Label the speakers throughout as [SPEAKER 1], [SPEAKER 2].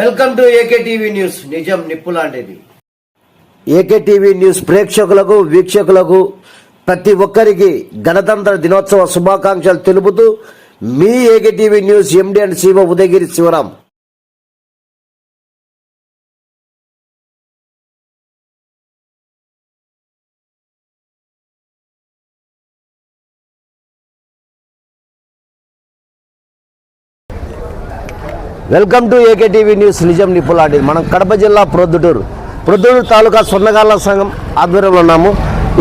[SPEAKER 1] Welcome to AK TV news. నిజం నిప్పులాంటిది
[SPEAKER 2] AK TV news ప్రేక్షకులకు వీక్షకులకు ప్రతి ఒక్కరికి గణతంత్ర దినోత్సవ శుభాకాంక్షలు తెలుపుతూ మీ AK TV news MD and CEO Udayagiri Sivaram. Welcome to AK TV news నిజం నిపులాడి మనం కడప జిల్లా ప్రొద్దుటూరు. ప్రొద్దుటూరు తాలూకా స్వర్ణకాల సంఘం ఆధ్వర్యంలో ఉన్నాము.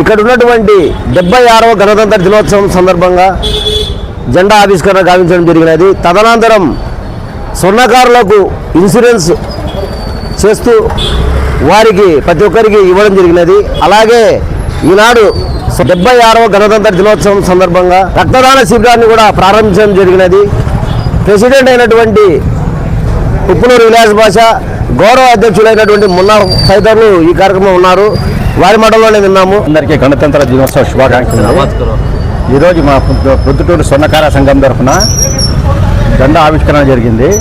[SPEAKER 2] ఇక్కడ ఉన్నటువంటి డెబ్బై ఆరవ గణతంత్ర దినోత్సవం సందర్భంగా జెండా ఆవిష్కరణ గావించడం జరిగినది. తదనంతరం స్వర్ణకారులకు ఇన్సూరెన్స్ చేస్తూ వారికి ప్రతి ఒక్కరికి ఇవ్వడం జరిగినది. అలాగే ఈనాడు డెబ్బై ఆరవ గణతంత్ర దినోత్సవం సందర్భంగా రక్తదాన శిబిరాన్ని కూడా ప్రారంభించడం జరిగినది. ప్రెసిడెంట్ అయినటువంటి ఉప్పునూరు విలాస్ భాష గౌరవ అధ్యక్షులైనటువంటి మున్నా తదితరులు ఈ కార్యక్రమం ఉన్నారు. వారి మండలంలోనే విన్నాము.
[SPEAKER 3] అందరికీ గణతంత్ర దినోత్సవ శుభాకాంక్షలు. ఈరోజు మా పొద్దు- పొద్దుటూరు స్వర్ణకార సంఘం తరఫున జెండా ఆవిష్కరణ జరిగింది.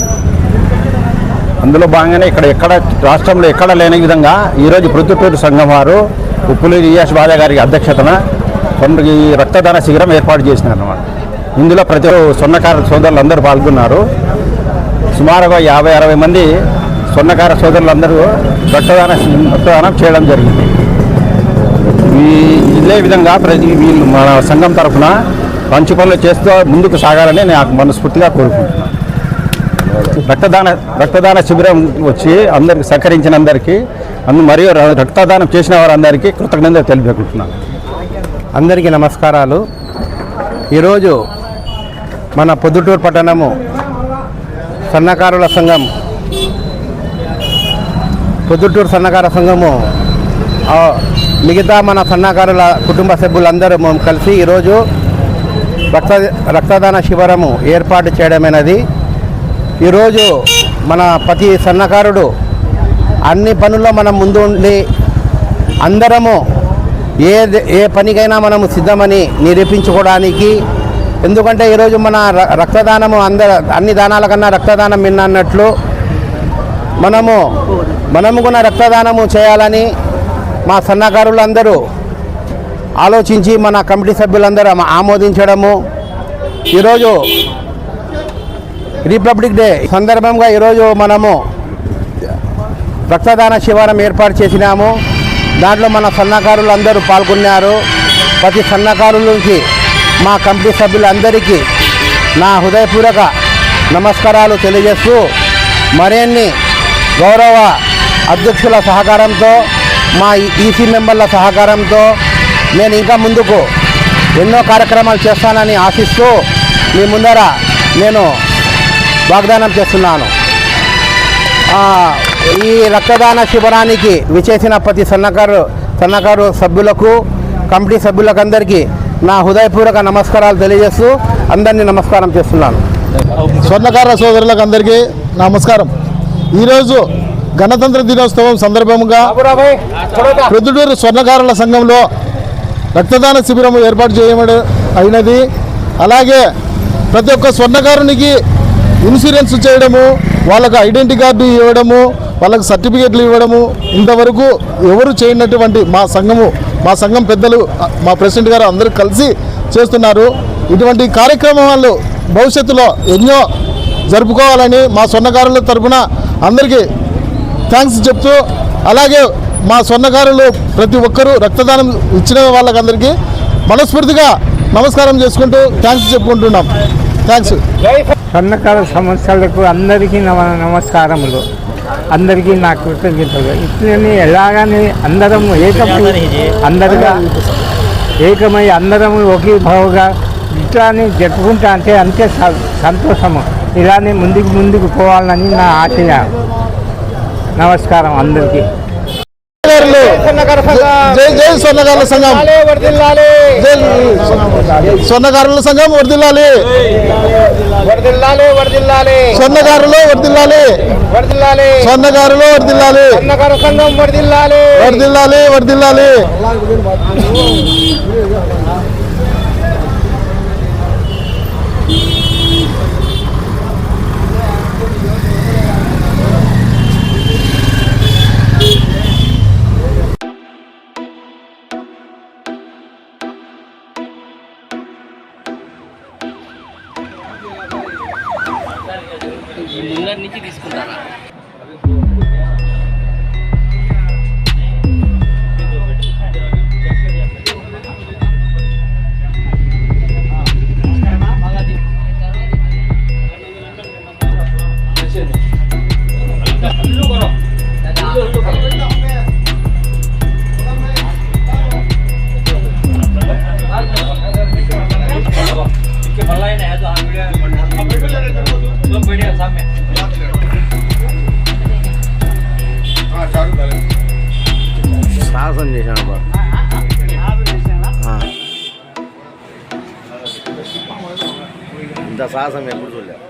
[SPEAKER 3] అందులో భాగంగానే ఇక్కడ ఎక్కడ రాష్ట్రంలో ఎక్కడ లేని విధంగా ఈరోజు ప్రొద్దుటూరు సంఘం వారు ఉప్పులూరి ఇయాస్ బాధ గారి అధ్యక్షతన కొంత ఈ రక్తదాన శిబిరం ఏర్పాటు చేసినారు అన్నమాట ఇందులో ప్రతి స్వర్ణకార సోదరులు అందరూ పాల్గొన్నారు. సుమారుగా యాభై అరవై మంది స్వర్ణకార సోదరులందరూ రక్తదాన రక్తదానం చేయడం జరిగింది. ఈ ఇదే విధంగా ప్రతి వీళ్ళు మన సంఘం తరఫున మంచి పనులు చేస్తూ ముందుకు సాగాలని నాకు మనస్ఫూర్తిగా కోరుకుంటున్నాను. రక్తదాన రక్తదాన శిబిరం వచ్చి అందరికి సహకరించిన అందరికీ అందు మరియు రక్తదానం చేసిన వారందరికీ కృతజ్ఞత తెలియకుంటున్నాను
[SPEAKER 4] అందరికీ నమస్కారాలు. ఈరోజు మన పొద్దుటూరు పట్టణము సన్నకారుల సంఘం పొద్దుటూరు సన్నకార సంఘము మిగతా మన సన్నకారుల కుటుంబ సభ్యులందరూ మేము కలిసి ఈరోజు రక్త రక్తదాన శిబిరము ఏర్పాటు చేయడమైనది. ఈరోజు మన ప్రతి సన్నకారుడు అన్ని పనుల్లో మనం ముందు ఉండి అందరము ఏ ఏ పనికైనా మనము సిద్ధమని నిరూపించుకోవడానికి ఎందుకంటే ఈరోజు మన రక్తదానము అందరు అన్ని దానాల కన్నా రక్తదానం మిన్న అన్నట్లు మనము మనము కూడా రక్తదానము చేయాలని మా సన్నకారులందరూ ఆలోచించి మన కమిటీ సభ్యులందరూ ఆమోదించడము. ఈరోజు రిపబ్లిక్ డే సందర్భంగా ఈరోజు మనము రక్తదాన శివారం ఏర్పాటు చేసినాము. దాంట్లో మన సన్నకారులు అందరూ పాల్గొన్నారు. ప్రతి సన్నకారుల నుంచి మా కమిటీ సభ్యులందరికీ నా హృదయపూర్వక నమస్కారాలు తెలియజేస్తూ మరిన్ని గౌరవ అధ్యక్షుల సహకారంతో మా ఈసీ మెంబర్ల సహకారంతో నేను ఇంకా ముందుకు ఎన్నో కార్యక్రమాలు చేస్తానని ఆశిస్తూ మీ ముందర నేను వాగ్దానం చేస్తున్నాను. ఈ రక్తదాన శిబిరానికి విచేసిన ప్రతి సన్నకారు సన్నకారు సభ్యులకు కమిటీ సభ్యులకు అందరికీ నా హృదయపూర్వక నమస్కారాలు తెలియజేస్తూ అందరినీ నమస్కారం చేస్తున్నాను.
[SPEAKER 5] స్వర్ణకార సోదరులకు అందరికీ నమస్కారం. ఈరోజు గణతంత్ర దినోత్సవం సందర్భంగా ప్రొద్దుటూరు స్వర్ణకారుల సంఘంలో రక్తదాన శిబిరం ఏర్పాటు చేయడం అయినది. అలాగే ప్రతి ఒక్క స్వర్ణకారునికి ఇన్సూరెన్స్ చేయడము వాళ్ళకు ఐడెంటిటీ కార్డు ఇవ్వడము వాళ్ళకు సర్టిఫికేట్లు ఇవ్వడము ఇంతవరకు ఎవరు చేయనటువంటి మా సంఘము మా సంఘం పెద్దలు మా ప్రెసిడెంట్ గారు అందరూ కలిసి చేస్తున్నారు. ఇటువంటి కార్యక్రమాలు భవిష్యత్తులో ఎన్నో జరుపుకోవాలని మా స్వర్ణకారుల తరపున అందరికీ థ్యాంక్స్ చెప్తూ అలాగే మా స్వర్ణకారులు ప్రతి ఒక్కరూ రక్తదానం ఇచ్చిన వాళ్ళకందరికీ మనస్ఫూర్తిగా నమస్కారం చేసుకుంటూ థ్యాంక్స్ చెప్పుకుంటున్నాం. థ్యాంక్స్
[SPEAKER 6] సన్నకార సమస్యలకు అందరికీ నమ నమస్కారములు. అందరికీ నా కృతజ్ఞతలు. ఇట్లనే ఎలాగని అందరం ఏకమై అందరుగా ఏకమై అందరం ఒకే భావుగా ఇట్లానే జరుపుకుంటా అంటే అంతే స- సంతోషము. ఇలానే ముందుకు ముందుకు పోవాలని నా ఆశయ. నమస్కారం అందరికీ.
[SPEAKER 5] స్వర్ణకారులు జై జై స్వర్ణకారుల సంఘం. స్వర్ణకారుల సంఘం వర్దిల్లాలి స్వర్ణకారులు వర్దిల్లాలి స్వర్ణకారులు వర్దిల్లాలి వర్దిల్లాలి వర్దిల్లాలి
[SPEAKER 7] ముందర నుంచి తీసుకుంటారా?
[SPEAKER 2] మోసం చేశాను బా ఇంత సాహసం ఎప్పుడు చూడలేదు.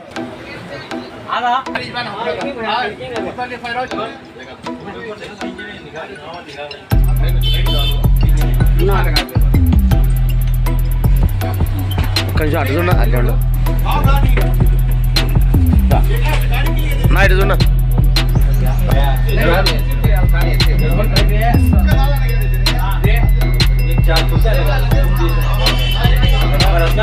[SPEAKER 2] కొంచెం అటు చూడ అట్లా నా ఇటు చూడ.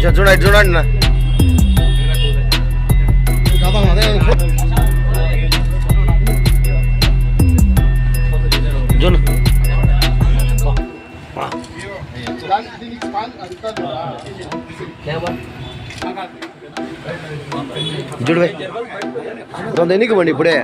[SPEAKER 2] ఒక్క నిమిషం చూడ ఇటు చూడండి నా జోన్ చూడు భయ్ కొంత ఎన్నిక పండి ఇప్పుడే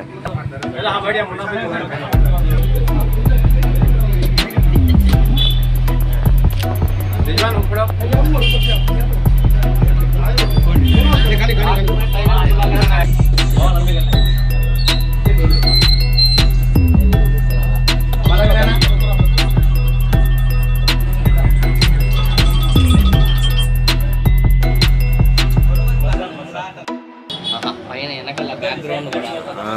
[SPEAKER 7] పైన వెనకాల బ్యాక్గ్రౌండ్ కూడా
[SPEAKER 2] ఆ.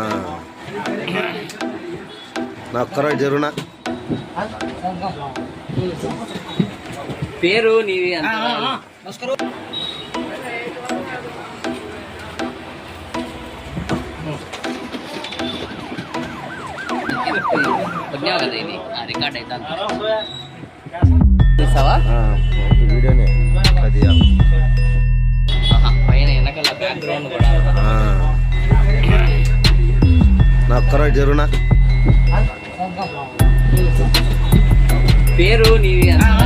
[SPEAKER 2] నా ఒక్కరోజు జరుగునా
[SPEAKER 7] పేరు నీది అంత వచ్చావు కదా ఇది రికార్డ్ అవుతాను చూసావా
[SPEAKER 2] వీడియోనే అది
[SPEAKER 7] ఆహా, పైన వెనకాల బ్యాక్గ్రౌండ్ కూడా
[SPEAKER 2] ఆ. నా ఒక్కరోజు జరుగునా
[SPEAKER 7] పేరు నీది అంత